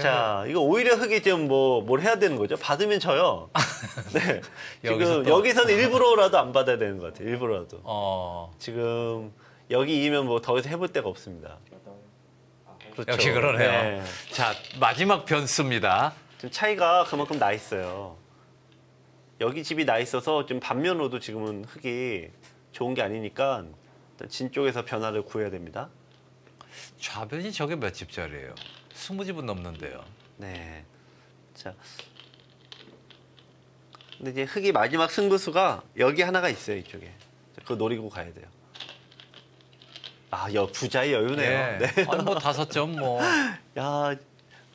자, 이거 오히려 흙이 좀뭐뭘 해야 되는 거죠? 받으면 져요. 네. 여기서 지금 또- 여기서는 일부러라도 안 받아야 되는 것 같아요. 일부러라도. 어, 지금 여기 이면 뭐 더 이상 해볼 데가 없습니다. 그렇죠. 역시 그러네요. 네. 자 마지막 변수입니다. 지금 차이가 그만큼 나 있어요. 여기 집이 나 있어서 좀 반면으로도 지금은 흙이 좋은 게 아니니까 일단 진 쪽에서 변화를 구해야 됩니다. 좌변이 저게 몇 집짜리예요? 스무 집은 넘는데요. 네. 자. 근데 이제 흙이 마지막 승부수가 여기 하나가 있어요, 이쪽에. 자, 그거 노리고 가야 돼요. 아, 여 부자의 여유네요. 예. 네. 아니 뭐 다섯 점 뭐. 야,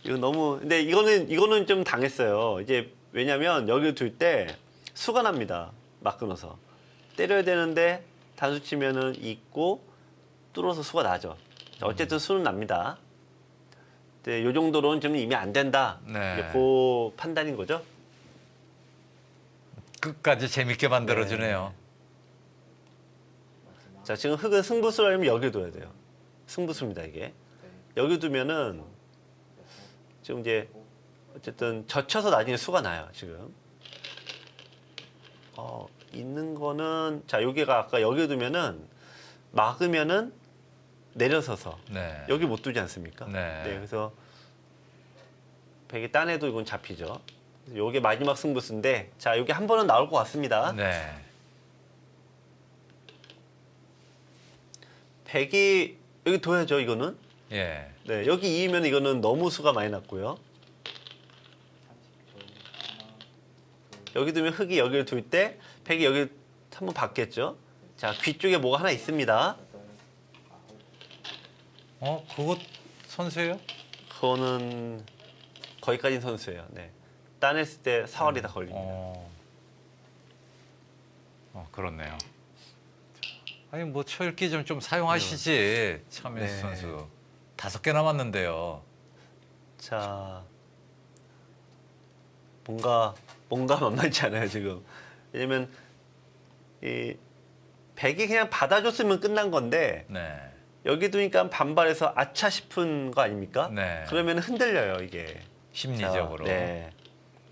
이거 너무 근데 이거는 이거는 좀 당했어요. 이제 왜냐면 여기 둘 때 수가 납니다. 막 끊어서. 때려야 되는데 단수 치면은 있고 뚫어서 수가 나죠. 자, 어쨌든 수는 납니다. 근데 요 정도로는 좀 이미 안 된다. 네. 그 판단인 거죠. 끝까지 재밌게 만들어주네요. 자, 지금 흙은 승부수라면 여기 둬야 돼요. 승부수입니다, 이게. 여기 두면은 지금 이제 어쨌든 젖혀서 나중에 수가 나요, 지금. 어, 있는 거는 자, 여기가 아까 여기 두면은 막으면은 내려서서 네. 여기 못 두지 않습니까? 네. 그래서 백이 딴에도 이건 잡히죠. 요게 마지막 승부수인데 자, 여기 한 번은 나올 것 같습니다. 네. 백이 여기 둬야죠, 이거는. 예. 네, 여기 2이면 이거는 너무 수가 많이 났고요. 여기 두면 흙이 여기를 둘 때 백이 여기 한번 받겠죠. 자, 귀 쪽에 뭐가 하나 있습니다. 어 그거 선수예요? 그거는 거기까지는 선수예요. 네. 따냈을 때 사월이 다 걸립니다. 어. 어 그렇네요. 아니 뭐 초읽기 좀 좀 사용하시지 차민수 네. 선수 다섯 개 남았는데요. 자, 뭔가 뭔가 만만치 않아요 지금. 왜냐면 이 백이 그냥 받아줬으면 끝난 건데 네. 여기 두니까 반발해서 아차 싶은 거 아닙니까? 네. 그러면 흔들려요 이게. 심리적으로. 자, 네.